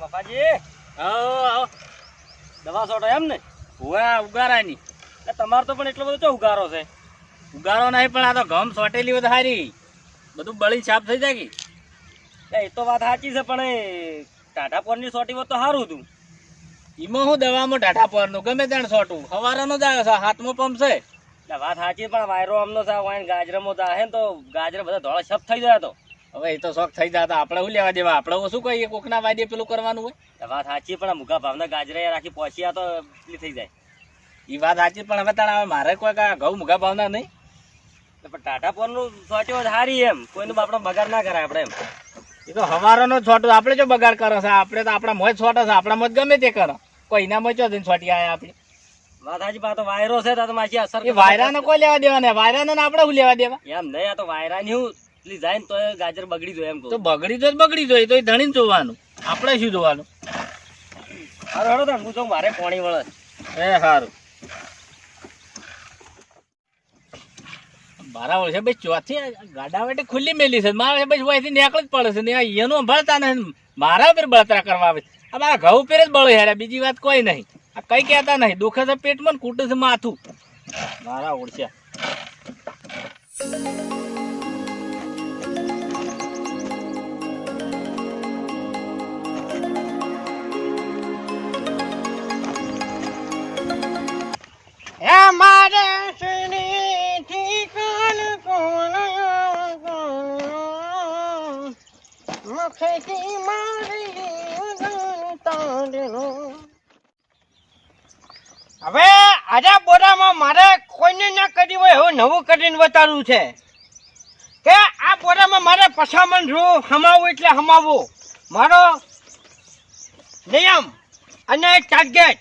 બાપાજી. આવો આવો દવા છોટો એમ ને? હુવા ઉગારાની. એ તમારે તો પણ એટલો બધો ચો ઉગારો છે? ઉગારો નહીં પણ આ તો ઘઉં સોટેલી હોય હારી. બધું બળી છાપ થઈ જાય કે. એ તો વાત સાચી છે પણ એ ટાટા પોરની સોટી હોત તો સારું હતું. એમાં હું દવામાં પરનું? ગમે ત્યાં સોટું. હવારનો જ આવે છે હાથમાં પંપ છે. વાત સાચી પણ વાયરો અમનો છે વાયન ગાજરમો તો હે ને તો ગાજર બધા ધોળા છપ થઈ જાય તો. હવે એ તો શોખ થઈ જતા. આપણે શું લેવા દેવા? આપણે શું કહીએ? કોકના વાદે પેલું કરવાનું હોય? એટલે વાત સાચી પણ મુગા ભાવના ગાજરા રાખી પહોંચ્યા તો પેલી થઈ જાય. એ વાત સાચી પણ હવે તાણ મારે કોઈ ઘઉં મુગા ભાવના નહીં. પણ ટાટા પોરનું સોટી સારી એમ. કોઈનું આપણો બગાડ ના કરાય આપણે એમ. એ તો હવારોનો છોટો આપણે જો બગાડ કરો છે? આપણે તો આપણા મોજ છોટો છે. આપણા મોજ ગમે તે કરો. કોઈ એના મોજ ચોથી છોટી આવ્યા આપણે. વાત સાચી પણ તો વાયરો છે તો માછી અસર એ વાયરાનો કોઈ લેવા દેવા ને વાયરાનો ને આપણે શું લેવા દેવા? એમ નહીં આ તો વાયરાની હું પેલી જાય ને તો ગાજર બગડી જાય એમ તો બગડી તો બગડી જાય તો એ ધણી જોવાનું. આપણે શું જોવાનું? હારું તાણ, હું તો મારે પાણી વળે. એ સારું મારા વર્ષે ભાઈ ચોથી ગાડા માટે ખુલ્લી મેલી છે. મારા ભાઈ અહીંથી નીકળ જ પડે છે. ને એનું ભળતા નહીં મારા ઉપર બળતરા કરવા આવે છે. આ મારા ઘઉં ઉપર જ બળો હેરા બીજી વાત કોઈ નહીં. આ કઈ કહેતા નહીં. દુખે છે પેટમાં ને કૂટે છે માથું. મારા ઓળખ્યા. હવે આજે બોરામાં મારે કોઈને ના કરી હોય એવું નવું કરીને બતાડવું છે. કે આ બોરામાં મારે પછામણ રૂ હમાવું એટલે હમાવવું મારો નિયમ અને ટાર્ગેટ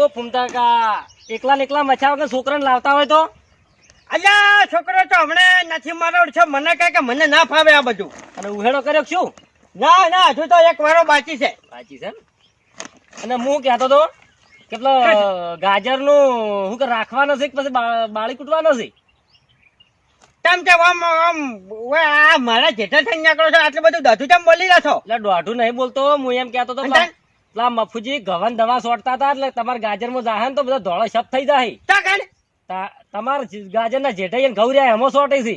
ઓ ફૂમતા કા એકલા ને એકલા મચ્છા વગર છોકરાને લાવતા હોય તો? અલ્યા છોકરો તો હમણે નથી મારો છે મને કહે કે મને ના ફાવે આ બધું. અને ઉહેડો કર્યો શું? ના ના હજુ તો એક વારો બાકી છે. બાકી છે અને હું કહેતો તો કેટલો ગાજરનું હું કે રાખવાનો છે પછી બાળી કૂટવાનો છે? તેમ કે આમ આમ આ મારા જેઠા થઈ નીકળો છો આટલું બધું દધું તેમ બોલી રહ્યા છો? એટલે દોઢું નહીં બોલતો હું એમ કહેતો તો? પેલા મફુજી ગવન દવા સોટતા હતા એટલે તમારા ગાજરમાં જાહે તો બધા ધોળા શબ્દ થઈ જાય તમારા ગાજર ના જેઠાઈ રહ્યા એમો સોટે છે.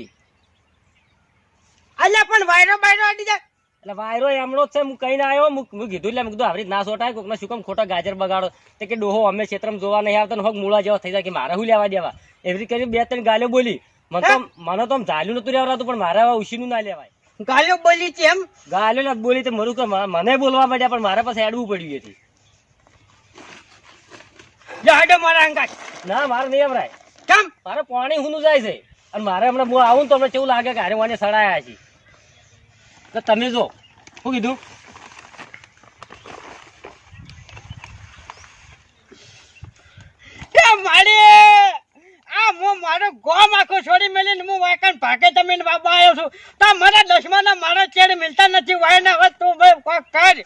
અલ્યા પણ વાયરો બાયરો અડી જાય. એટલે વાયરો એમનો છે હું કહીને આવ્યો હું હું કીધું એટલે કીધું આવી ના સોટાય કોકના શું કામ ખોટા ગાજર બગાડો. તે કે ડોહો અમે ક્ષેત્રમાં જોવા નહીં આવતા હોક મૂળા જેવા થઈ જાય કે મારે શું લેવા દેવા? એવી કરી બે ત્રણ ગાલીઓ બોલી. મને તો મને તો આમ ઝાલ્યું નતું રહેવાતું પણ મારે ઉશીનું ના લેવાય. ગાલો બોલી છે એમ? ગાલ્યો ને બોલી તો મરું કે મને બોલવા માંડ્યા પણ મારા પાસે એડવું પડ્યું એથી. જાડો મારા અંગાત. ના મારે નહીં અમરાય. કેમ? મારે પાણી હુનું જાય છે. અને મારે હમણાં હું આવું તો હમણાં કેવું લાગે કે હારે વાને સડાયા છે. તો તમે જો શું કીધું? મારી! હું મારો ગોમ આખો છોડી મેલીને હું વાયકન ભાગે જમીન બાબા આવ્યો છું. તો મારા દસમાના મારા ચેડ મિલતા નથી. વાયના હવે તું ભાઈ કોક કર.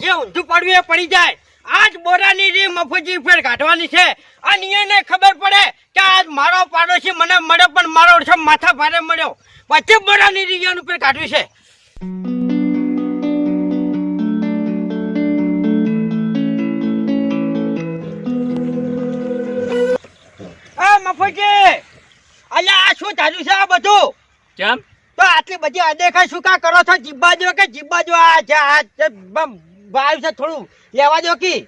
જે ઊંધું પડવું એ પડી જાય. આજ બોરાની રી મફુજી ફેર કાઢવાની છે. અને એને ખબર પડે કે આજ મારો પાડોશી મને મળ્યો પણ મારો માથા ભારે મળ્યો. પછી બોરાની રી એનું ફેર કાઢવી છે. મફુજી અલ્યા આ શું ચાલ્યું છે આ બધું? કેમ? તો આટલી બધી અદેખા શું કા કરો છો? જીબ્બા જો કે જીબ્બા જો આ જે આ વાયુ છે થોડું. લેવા દો કી.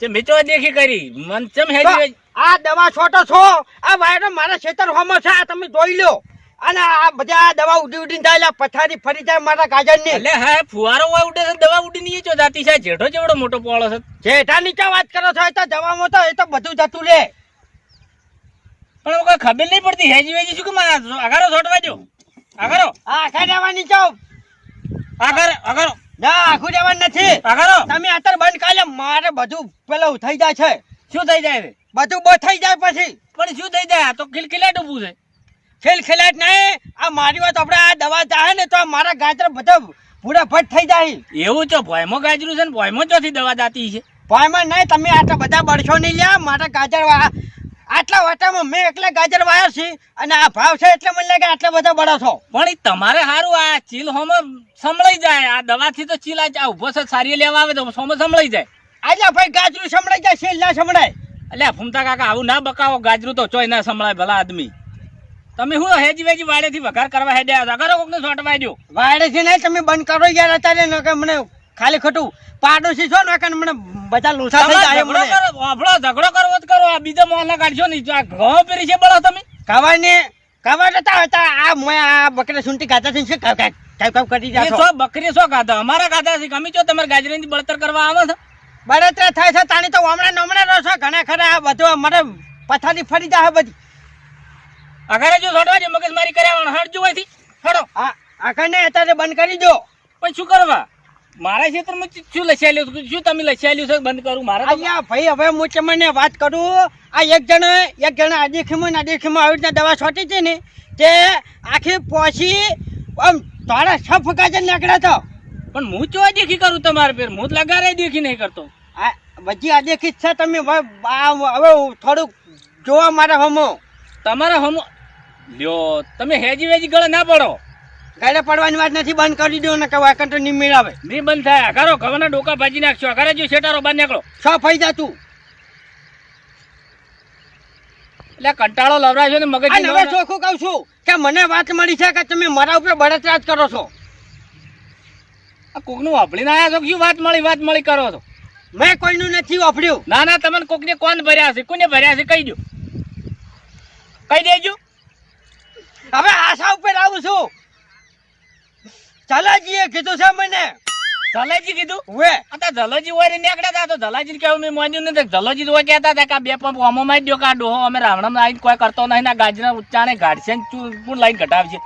તે મેં તો દેખી કરી. મન ચમ હેડી આ દવા છોટો છો? આ વાયરો મારા ખેતર હોમો છે આ તમે જોઈ લો અને આ બધા દવા ઉડી ઉડીને થાય પથારી ફરી જાય મારા ગાજરની. એટલે હા ફુવારો હોય ઉડે છે દવા ઉડી નહીં જો જાતી છે. જેઠો જેવડો મોટો પોળો છે. જેઠાની ચા વાત કરો છો? એ તો દવામાં તો એ તો બધું જતું રે. પણ કોઈ ખબર નહીં પડતી. હેજી વેજી શું કે મારા અગારો છોટવા દો અગારો આખા દેવાની ચો અગાર અગારો ના આખું દેવાનું નથી. અગારો તમે અત્યારે બંધ કાલે મારે બધું પેલું થઈ જાય છે. શું થઈ જાય બધું બહુ થઈ જાય પછી. પણ શું થઈ જાય? તો ખિલખિલાટ ઊભું છે. ખેલ ખેલાટ નહીં. આ મારી વાત આપણે આ દવા ચાહે ને તો આ મારા ગાજર બધા પૂરા ભટ થઈ જાય. એવું તો ભોયમો ગાજરું છે ને ભોયમો ચોથી દવા દાતી છે. ભોયમાં નહીં તમે આટલા બધા બળશો નહીં લ્યા. મારા ગાજર આટલા વાટામાં મેં એકલા ગાજર વાયા છે અને આ ભાવ છે એટલે મને લાગે આટલા બધા બળો છો. પણ એ તમારે સારું આ ચીલ હોમો સંભળાઈ જાય. આ દવાથી તો ચીલ આ ઊભો છે સારી લેવા આવે તો સોમો સંભળાઈ જાય. આજે ભાઈ ગાજરું સંભળાઈ જાય ચીલ ના સંભળાય. એટલે ફૂમતા કાકા આવું ના બકાવો ગાજરું તો ચોય ના સંભળાય ભલા આદમી. તમે શું હેજી વેજી વાડેથી વઘાર કરવા હેડ્યા હતા? કરો કોકને સોટવાઈ દો વાયડે છે નહીં તમે બંધ કરો યાર અત્યારે ન કે મને ખાલી ખોટું. પાડોશી છો ને કારણ મને બધા લોસા થઈ જાય મને. આપણો ઝઘડો કરવો જ કરો. આ બીજા મોહલ્લા કાઢશો ને આ ઘઉં પેરી છે બળો તમે. કવાને કવા જતા હતા આ મેં આ બકરા સુંટી ખાતા છે કાવ કાવ કરી એ છો બકરી છો ખાતા અમારા ખાતા છે. ગમી છો તમારે ગાજરીની બળતર કરવા આવે છે. બળતરા થાય છે તાણી તો હમણાં ને હમણાં રહો છો. ઘણા ખરા આ બધું મને પથારી ફરી જાય બધી. અગારે જો છોડવા જે મગજ મારી કર્યા હોયથી હડો આ આ કને અત્યારે બંધ કરી દો. પણ શું કરવા? મારા ક્ષેત્રમાં શું લસ્યાલ્યું શું તમે લસ્યાલ્યું છે? બંધ કરું મારા અહીંયા ભાઈ હવે હું તમને વાત કરું. આ એક જણ એક જણ આદિખીમાં ને ખીમો આવી રીતના દવા છોટી છે ને તે આખી પોસી આમ તારા છ ફગાજર નીકળે તો. પણ હું ચો દેખી કરું તમારે પેર? હું લગારે દેખી નહીં કરતો. આ બધી આદેખી છે તમે. હવે થોડુંક જોવા મારે હમો. તમારે હમો લ્યો તમે હેજી વેજી ગળે ના પડો. ગાડે પડવાની વાત નથી બંધ કરી દો ને કે વાકણ તો નહીં મેળાવે. નહીં બંધ થાય. કરો ઘઉંના ડોકા ભાજી નાખશો. અગારે જો શેટારો બહાર નીકળો છ ફઈ જા તું. એટલે કંટાળો લવરાશો ને મગજ હવે ચોખ્ખું કહું છું કે મને વાત મળી છે કે તમે મારા ઉપર બળતરાજ કરો છો. કોકનું વાપરીને આયા છો શું વાત મળી વાત મળી કરો છો? મેં કોઈનું નથી વાપર્યું. ના ના તમને કોકને કોણ ભર્યા છે? કોને ભર્યા છે? કહી દો કહી દેજો. હવે આશા ઉપર આવું છું. ચાલાજીએ કીધું છે મને. ધલાજી કીધું? હવે આ ધલાજી હોય નીકળ્યા તો ધલાજી કેવું મેં માન્યું નથી. ધલોજી હોય કહેતા હતા કે બે પંપ અમો મારી દો કા ડોહો અમે રાવણમ લાઈન કોઈ કરતો નહીં ના ગાજના ઉચ્ચાને ગાડશે ચૂર લાઈન ઘટાવશે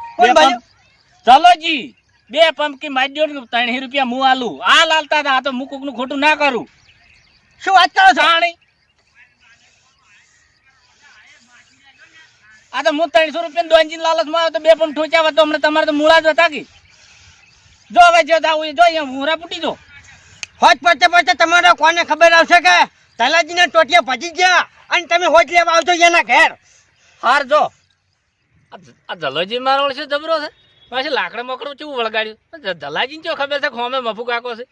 ધલોજી બે પંપ કે મારી દો ને ત્રણ રૂપિયા હું આલું. આ લાલતા હતા આ તો હું કોકનું ખોટું ના કરું. શું વાત કરો જાણી. આ તો હું ત્રણસો રૂપિયા દોંજીને લાલચમાં આવ્યો તો બે પંપ ઠોચ્યા તો હમણાં તમારે તો મૂળા જ હતા કે? જો હવે જો દાવું જો અહીંયા મોરા પૂટી દો હોજ પડતે પડતે તમારે કોને ખબર આવશે કે તલાજીના ટોટિયા ભજી ગયા અને તમે હોજ લેવા આવજો એના ઘેર. હાર જો. આ જલોજી મારો છે જબરો છે? પાછી લાકડા મકડું ચેવું વળગાડ્યું? જલાજી ચો ખબર છે ખોમે મફુ કાકો છે?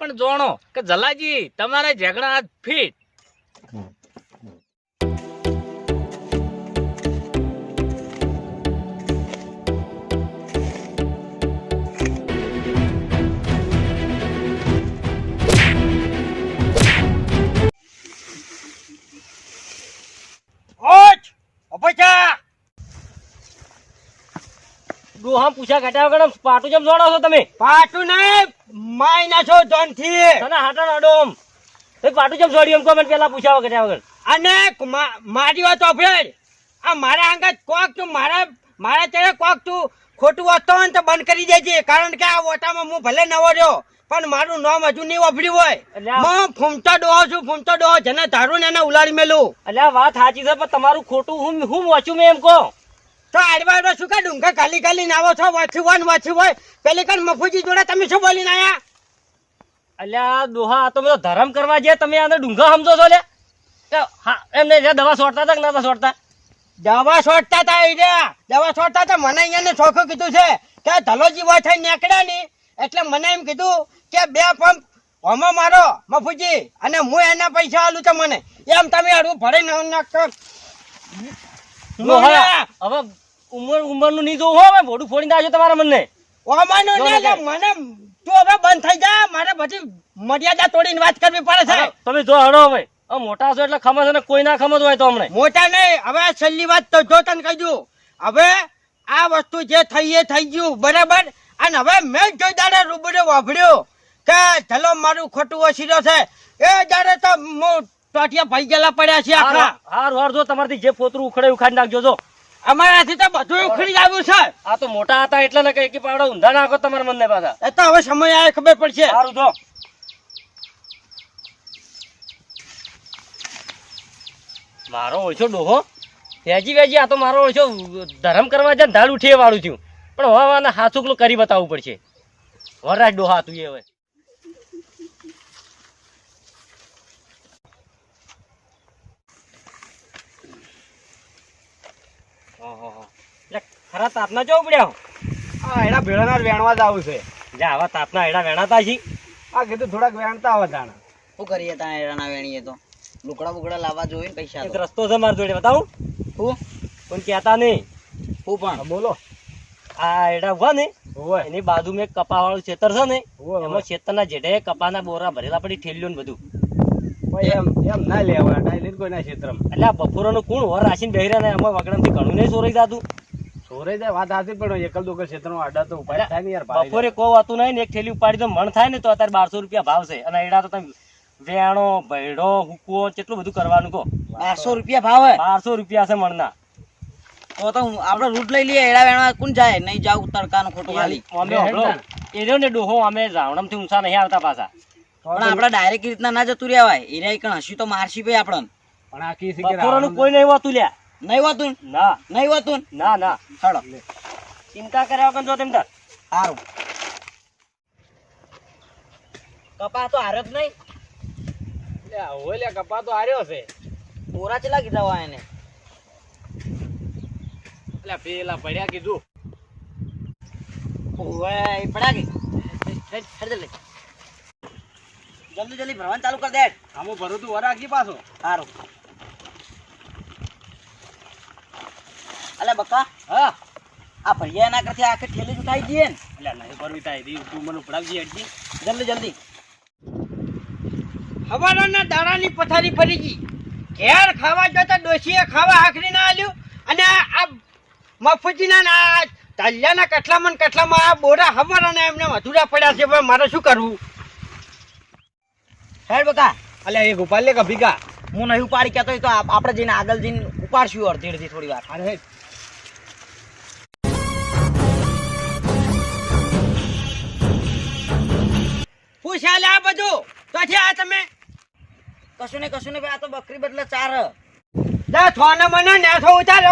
પણ જોણો કે જલાજી તમારા ઝઘડા હાથ ફીટ. પૂછા ઘટ્યા વગર પાટું જેમ જોડો છો તમે? પાટું ને માય નાખો જોનથી તને હાટણ અડોમ તે પાટું જેમ જોડ્યું એમ કહો મને પેલા પૂછ્યા ઘટ્યા વગર. અને મારી વાત સાંભળ આ મારા અંગત કોક તું મારા મારા ચહેરે કોક તું ખોટું વાંચતો હોય ને તો બંધ કરી દેજે. કારણ કે આ ઓટામાં હું ભલે નવો રહ્યો પણ મારું નામ હજુ નહીં વાપર્યું હોય. હું ફૂમતો ડોહો છું ફૂમતો ડોહો. જેને ધારું ને એને ઉલાડી મેલું. એટલે વાત સાચી છે પણ તમારું ખોટું હું હું વાંચું મેં એમ કહો. તો આડવાડો શું કે ડુંગા ખાલી ખાલી નાવો છો? વાંચ્યું હોય ને વાંચ્યું હોય. પેલી કણ મફુજી જોડે તમે શું બોલીને આયા? અલ્યા દોહા તો બધો ધર્મ કરવા જે તમે આને ડુંગા સમજો છો લે હા એમને જે દવા છોડતા હતા કે નતા છોડતા દવા છોડતા હતા અહીંયા દવા છોડતા હતા મને અહીંયા ચોખ્ખું કીધું છે કે ધલોજી વાત થઈ નીકળ્યા ની. એટલે મને એમ કીધું કે બે પંપ હમો મારો મફુજી અને હું એના પૈસા આલું તો મને. એમ તમે હડવું ભરે હવે ઉમર ઉમરનું નહીં જોવું હવે મોઢું ફોડી દાજો તમારા મને ઓમાનું. મને તું હવે બંધ થઈ જા. મારે બધી મર્યાદા તોડીને વાત કરવી પડે છે. તમે જો હડો હવે. મોટા છો એટલે ખમસ અને કોઈ ના ખમત હોય તો અમને મોટા નહીં હવે છેલ્લી વાત તો જો તને કહી દઉં. હવે આ વસ્તુ જે થઈ એ થઈ ગયું બરાબર? અને હવે મેં જોઈ દાડે રૂબરૂ વાપર્યો કે ચલો મારું ખોટું ઓછીરો છે. એ દાડે તો હું ટોટિયા ભાઈ ગયેલા પડ્યા છે આખા. હાર હાર જો તમારથી જે પોતરું ઉખડે ઉખાડી નાખજો જો. અમારાથી તો બધું ઉખડી આવ્યું છે. આ તો મોટા હતા એટલે ને કઈ પાવડા ઊંધા નાખો તમારા મનને પાછા. એ તો હવે સમય આવે ખબર પડશે. સારું જો. મારો ઓછો ડોહો? વેજી વેજી આ તો મારો ઓછો ધર્મ કરવા જાય ને ધાડ ઉઠીએ વાળું થયું પણ હવે આને હાથુકલું કરી બતાવવું પડશે. વરરાજ ડોહા તું એ હવે. ખરા તાપના જવું પડ્યા હા? એના ભેળાના વેણવા જ આવું છે. જે આવા તાપના એડા વેણાતા છી. આ કીધું થોડાક વેણતા આવે જાણે. શું કરીએ ત્યાં એડાના વેણીએ તો? લુકડા બુકડા લાવવા જોઈએ ને પૈસા એક રસ્તો છે મારી જોડે બતાવું? હું? પણ કહેતા નહીં. હું પણ. બોલો. આ એડા ઊભા ને એની બાજુ મેં કપા વાળું ખેતર છે ને એમાં ખેતર ના જેઠે કપાના બોરા ભરેલા પડી ઠેલ્યું ને બધું એમ એમ ના લેવા કોઈ ના ક્ષેત્રમાં એટલે આ બપોરનું કોણ વર રાશીને બેહી રહ્યા ને એમાં વગડામથી ઘણું નહીં સોરાઈ જાતું? સોરે જાય વાત હાથી પણ એકલ દોકલ ક્ષેત્રમાં આડા તો ઉપાય થાય ને યાર બપોરે કોઈ વાતું નહીં ને એક થેલી ઉપાડી તો મણ થાય ને તો અત્યારે બારસો રૂપિયા ભાવ છે. અને એડા તો તમે વેણો ભૈડો હુકવો કેટલું બધું કરવાનું કહો. બારસો રૂપિયા ભાવે બારસો રૂપિયા છે મણના. તો તો હું- આપણે રૂટ લઈ લઈએ એડા વેણવા કોણ જાય? નહીં જાવ તડકાનું ખોટું ખાલી અમે હમણો એર્યો ને ડોહો અમે રાવણમથી ઊંચા નહીં આવતા પાછા. પણ આપણે ડાયરેક્ટ રીતના ના જતું રહેવાય એરિયા કણ હસી તો મારશી ભાઈ આપણને. પણ આ કી શીખી બપોરનું કોઈ નહીં હોતું લ્યા. નહીં હોતું? ના. નહીં હોતું? ના ના. ચાલો ચિંતા કર્યા વગર જો તેમ તાર સારું કપા તો હારત નહીં. ઓલે કપા તો હાર્યો છે. બોરા ચેલા કીધા હોય એને? એટલે પેલા પડ્યા કીધું. ઓય પડ્યા કે? હેડ, લે જલ્દી. જલ્દી ભરવાનું ચાલુ કર દે. આમો ભરું તું વરાગી પાછો. સારું અલે બકા. હા. આ ભૈયા એના કરતી આખી ઠેલી જ ઉઠાઈ દઈએ ને. એટલે નહીં ભરવી થાય દી તું મને ઉપડાવજી અડજી જલ્દી જલ્દી. હવાના દાણાની પથારી ફરી ગઈ. ઘેર ખાવા જતા ડોશીએ ખાવા આખરી ના આલ્યું અને આ મફુજીના ના તાલિયાના કટલામાં કટલામાં આ બોરા હવાના એમને મધુરા પડ્યા છે. હવે મારે શું કરવું? સાહેબ બકા. અલ્યા એક ગોપાલ લે ભીગા હું નહીં ઉપાડી કહેતો તો આપ- આપણે જઈને આગળ જઈને ઉપાડશું અડધી અડધી થોડી વાર. અરે. પૂછ્યા લે આ બધું? તો છે આ તમે કશું ને કશું ને આ તો બકરી બદલે ચાર. જા થોને મને નેથો ઉતાર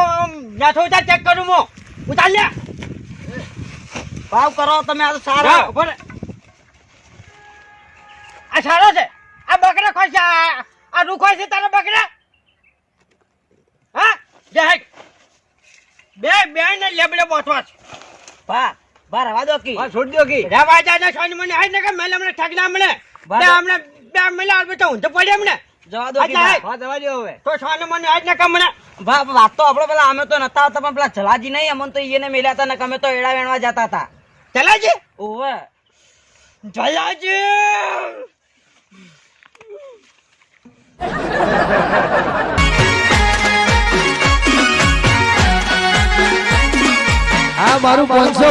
નેથો ઉતાર ચેક કરું મો. ઉતાર લે. ભાવ કરો તમે આ તો ચાર ઉપર. આ સારો છે. આ બકરા છે આ આ રૂ ખોય છે તારા બકરા? હા? જા હેડ. બે બે ને લેબડે બોથવા છે. ભા ભા રવા દો કી. હા છોડ દો કી. રવા જા ને સોની મને. હાઈ ને કે મેલે મને ઠગના મને બે. હમણે બે મેલે આલ બેટા હું તો પડે એમને. જવા દો કી અચ્છા, ભા. હે. હા જવા દો હવે. તો સોને મને હાઈ ને કે મને. વાત તો આપણે પેલા અમે તો નતા પણ પેલા જલાજી નહીં અમને તો એને મેલ્યા હતા ને અમે તો એડા વેણવા જતા હતા. ચલાજી ઓવે જલાજી! આ મારું પાંચસો